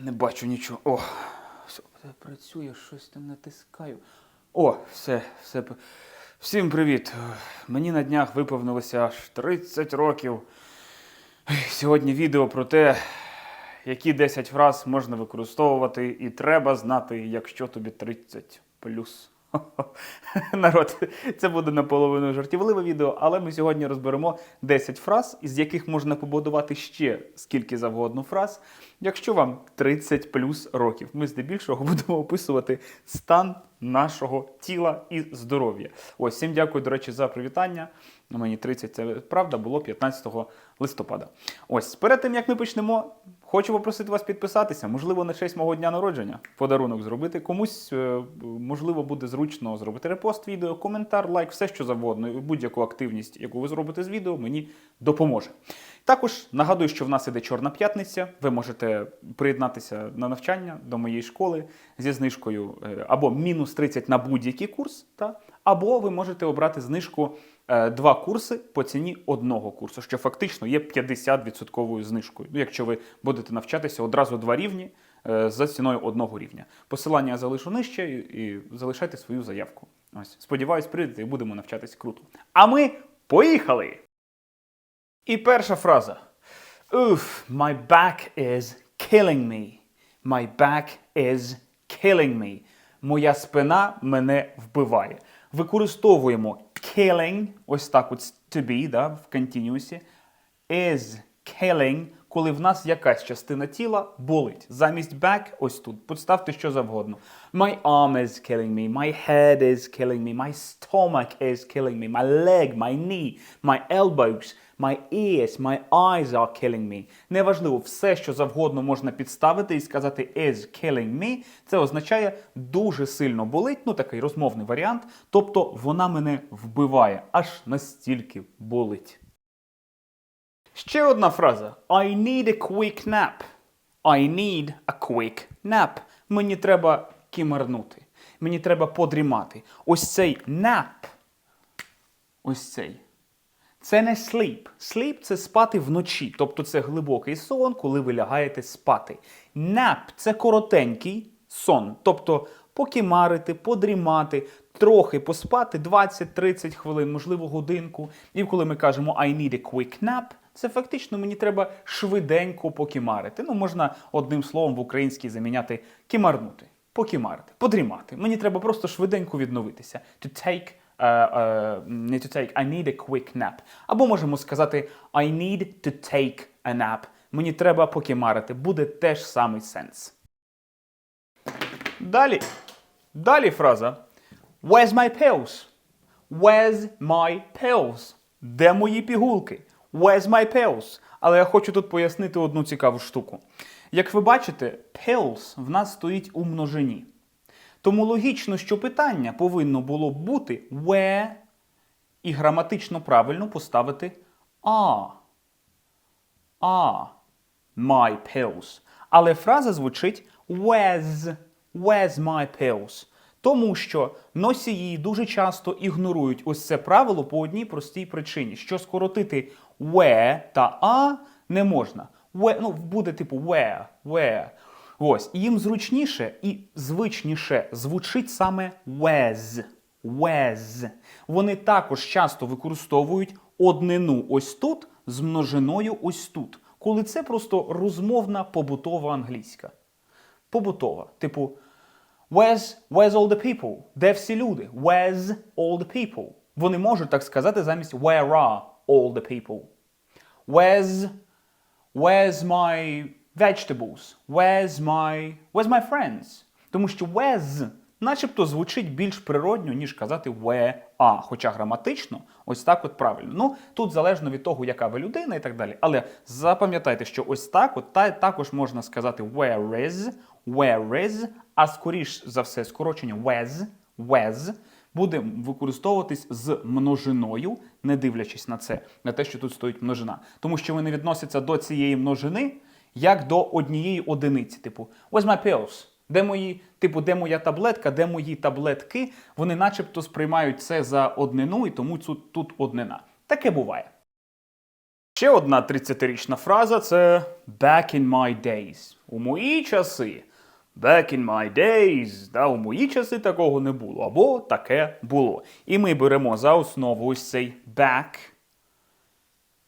Не бачу нічого. О, все працює, щось там натискаю. О, все, все. Всім привіт. Мені на днях виповнилося аж 30 років. Сьогодні відео про те, які 10 фраз можна використовувати, і треба знати, якщо тобі 30 плюс. Народ, це буде наполовину жартівливе відео, але ми сьогодні розберемо 10 фраз, із яких можна побудувати ще скільки завгодно фраз, якщо вам 30 плюс років. Ми здебільшого будемо описувати стан нашого тіла і здоров'я. Ось, всім дякую, до речі, за привітання. Мені 30, це правда, було 15 листопада. Ось, перед тим як ми почнемо, хочу попросити вас підписатися, можливо, на честь мого дня народження, подарунок зробити. Комусь, е, можливо, буде зручно зробити репост відео, коментар, лайк, все що завгодно. Будь-яку активність, яку ви зробите з відео, мені допоможе. Також нагадую, що в нас іде Чорна п'ятниця. Ви можете приєднатися на навчання до моєї школи зі знижкою е, або мінус 30 на будь-який курс, та, або ви можете обрати знижку е, два курси по ціні одного курсу, що фактично є 50% знижкою. Ну, якщо ви будете навчатися одразу два рівні е, за ціною одного рівня. Посилання я залишу нижче і, залишайте свою заявку. Ось, сподіваюсь, прийдете і будемо навчатись круто. А ми поїхали! І перша фраза. Oof, my back is killing me. My back is killing me. Моя спина мене вбиває. Використовуємо killing, ось так от to be, да, в континуусі. Is killing, коли в нас якась частина тіла болить. Замість back, ось тут. Поставте що завгодно. My arm is killing me, my head is killing me, my stomach is killing me, my leg, my knee, my elbows, my ears, my eyes are killing me. Неважливо, все, що завгодно можна підставити і сказати is killing me, це означає дуже сильно болить, ну такий розмовний варіант. Тобто вона мене вбиває, аж настільки болить. Ще одна фраза. I need a quick nap. I need a quick nap. Мені треба кімарнути. Мені треба подрімати. Ось цей nap. Ось цей. Це не sleep. Sleep – це спати вночі. Тобто це глибокий сон, коли ви лягаєте спати. Nap – це коротенький сон. Тобто покімарити, подрімати, трохи поспати 20-30 хвилин, можливо, годинку. І коли ми кажемо I need a quick nap, це фактично мені треба швиденько покімарити. Ну, можна одним словом в українській заміняти кімарнути, покімарити, подрімати. Мені треба просто швиденько відновитися. To take е, е, to take, I need a quick nap. Або можемо сказати I need to take a nap. Мені треба покімарити. Буде теж самий сенс. Далі. Далі фраза. Where's my pills? Where's my pills? Де мої пігулки? Where's my pills? Але я хочу тут пояснити одну цікаву штуку. Як ви бачите, pills в нас стоїть у множині. Тому логічно, що питання повинно було б бути where і граматично правильно поставити are. Are my pills. Але фраза звучить where's, where's my pills. Тому що носії дуже часто ігнорують ось це правило по одній простій причині, що скоротити where та a не можна. Where, ну, буде типу where, where. Ось, і їм зручніше і звичніше звучить саме where's. Where's. Вони також часто використовують однину ось тут з множиною ось тут, коли це просто розмовна побутова англійська. Побутова. Типу, where's, where's all the people? Де всі люди? Where's all the people? Вони можуть так сказати замість where are all the people? Where's, where's my vegetables? Where's my, where's my friends? Тому що where's начебто звучить більш природньо, ніж казати where are. Хоча граматично ось так от правильно. Ну, тут залежно від того, яка ви людина і так далі. Але запам'ятайте, що ось так от та, також можна сказати where is, where is, а скоріш за все скорочення where's, where's буде використовуватись з множиною, не дивлячись на це, на те, що тут стоїть множина. Тому що вони відносяться до цієї множини як до однієї одиниці. Типу, where's my pills? Де мої, типу, де моя таблетка, де мої таблетки? Вони начебто сприймають це за однину, і тому тут, тут однина. Таке буває. Ще одна 30-річна фраза це back in my days. У мої часи. Back in my days. Да, у мої часи такого не було. Або таке було. І ми беремо за основу ось цей back.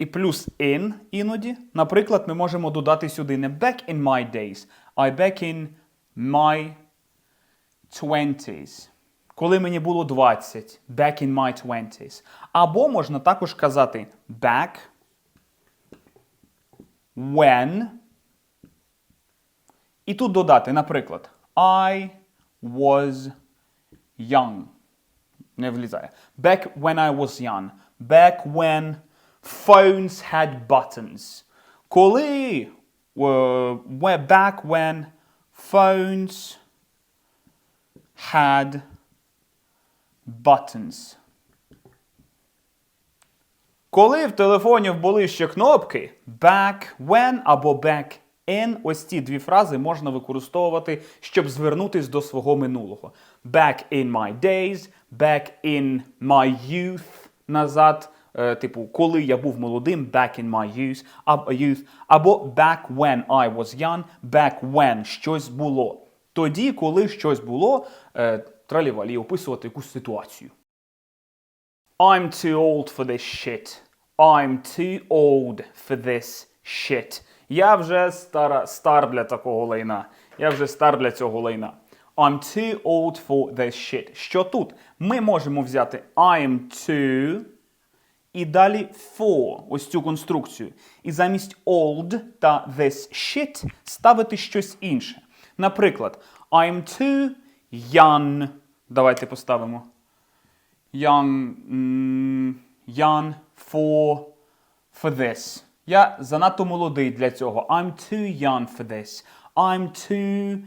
І плюс in іноді. Наприклад, ми можемо додати сюди не back in my days, а back in my 20s. Коли мені було 20. Back in my 20s. Або можна також казати back when. І тут додати, наприклад, I was young. Не влізає. Back when I was young. Back when phones had buttons. Коли е, where- back when phones had buttons. Коли в телефоні були ще кнопки, back when або back in, ось ці дві фрази можна використовувати, щоб звернутись до свого минулого. Back in my days, back in my youth, назад, типу, коли я був молодим, back in my youth, youth, або back when I was young, back when щось було. Тоді, коли щось було, е, тралівалі, описувати якусь ситуацію. I'm too old for this shit. I'm too old for this shit. Я вже стара, стар для такого лайна. Я вже стар для цього лайна. I'm too old for this shit. Що тут? Ми можемо взяти I'm too і далі for, ось цю конструкцію. І замість old та this shit ставити щось інше. Наприклад, I'm too young. Давайте поставимо young, young for, for this. Я занадто молодий для цього. I'm too young for this. I'm too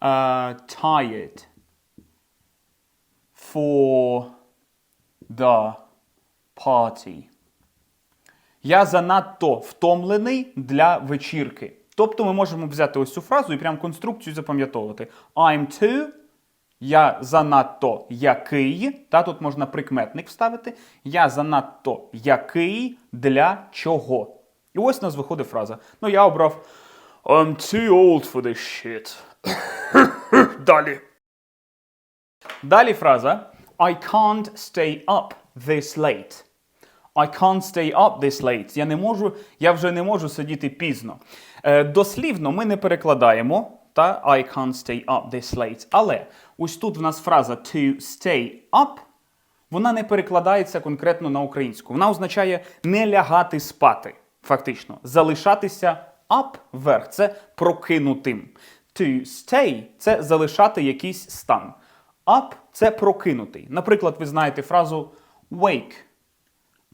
uh, tired for the party. Я занадто втомлений для вечірки. Тобто ми можемо взяти ось цю фразу і прям конструкцію запам'ятовувати. I'm too я занадто який, та тут можна прикметник вставити. Я занадто який для чого. І ось у нас виходить фраза. Ну, я обрав I'm too old for this shit. Далі. Далі фраза I can't stay up this late. I can't stay up this late. Я не можу, я вже не можу сидіти пізно. Е, дослівно ми не перекладаємо та I can't stay up this late. Але ось тут в нас фраза to stay up. Вона не перекладається конкретно на українську. Вона означає не лягати спати, фактично. Залишатися up вверх це прокинутим. To stay це залишати якийсь стан. Up це прокинутий. Наприклад, ви знаєте фразу wake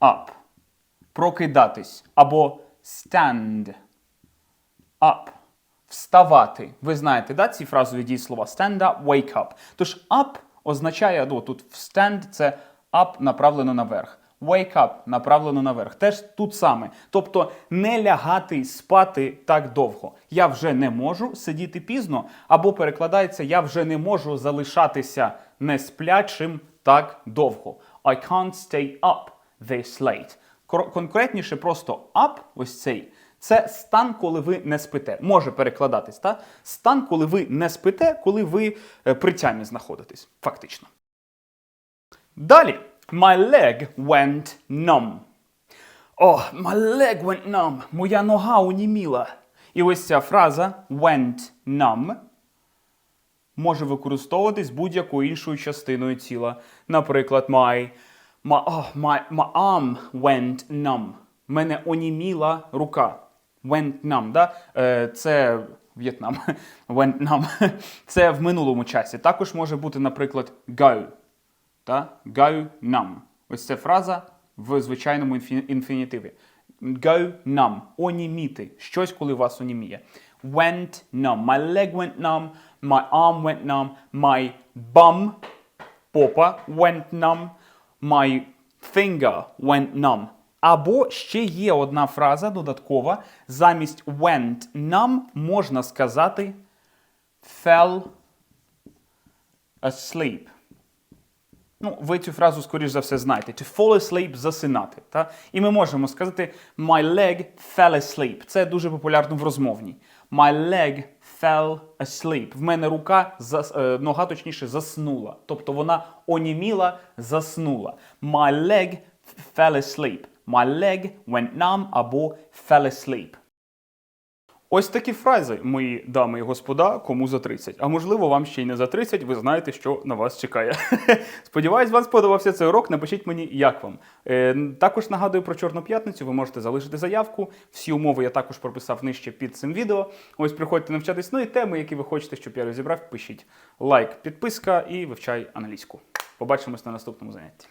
up. Прокидатись. Або stand up. Вставати. Ви знаєте, да, ці фразові дієслова stand up, wake up. Тож up означає, ну, тут stand це up направлено наверх. Wake up направлено наверх. Теж тут саме. Тобто не лягати спати так довго. Я вже не можу сидіти пізно, або перекладається я вже не можу залишатися несплячим так довго. I can't stay up this late. Конкретніше, просто up, ось цей. Це стан, коли ви не спите. Може перекладатись, так? Стан, коли ви не спите, коли ви е, при тямі знаходитесь. Фактично. Далі. My leg went numb. О, my leg went numb. Моя нога уніміла. І ось ця фраза went numb може використовуватись будь-якою іншою частиною тіла. Наприклад, my, my, oh, my, my arm went numb. Мене оніміла рука. Went numb, да? Е, це В'єтнам. Went numb. Це в минулому часі. Також може бути, наприклад, go. Та? Go numb. Ось ця фраза в звичайному інфінітиві. Go numb. Оніміти. Щось, коли вас оніміє. Went numb. My leg went numb. My arm went numb. My bum, попа, went numb. My finger went numb. Або ще є одна фраза додаткова. Замість went numb можна сказати fell asleep. Ну, ви цю фразу, скоріш за все, знаєте. To fall asleep – засинати. Та? І ми можемо сказати My leg fell asleep. Це дуже популярно в розмовній. My leg fell asleep. В мене рука зас, е, нога точніше заснула. Тобто вона оніміла, заснула. My leg fell asleep. My leg went numb або fell asleep. Ось такі фрази, мої дами і господа, кому за 30. А можливо, вам ще й не за 30, ви знаєте, що на вас чекає. Сподіваюсь, вам сподобався цей урок. Напишіть мені, як вам. Е, також нагадую про Чорну п'ятницю. Ви можете залишити заявку. Всі умови я також прописав нижче під цим відео. Ось приходьте навчатись. Ну і теми, які ви хочете, щоб я розібрав, пишіть. Лайк, підписка і вивчай англійську. Побачимось на наступному занятті.